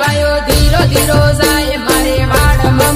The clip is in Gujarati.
ભાઈઓ ધીરો ધીરો જાય મારે વાડમાં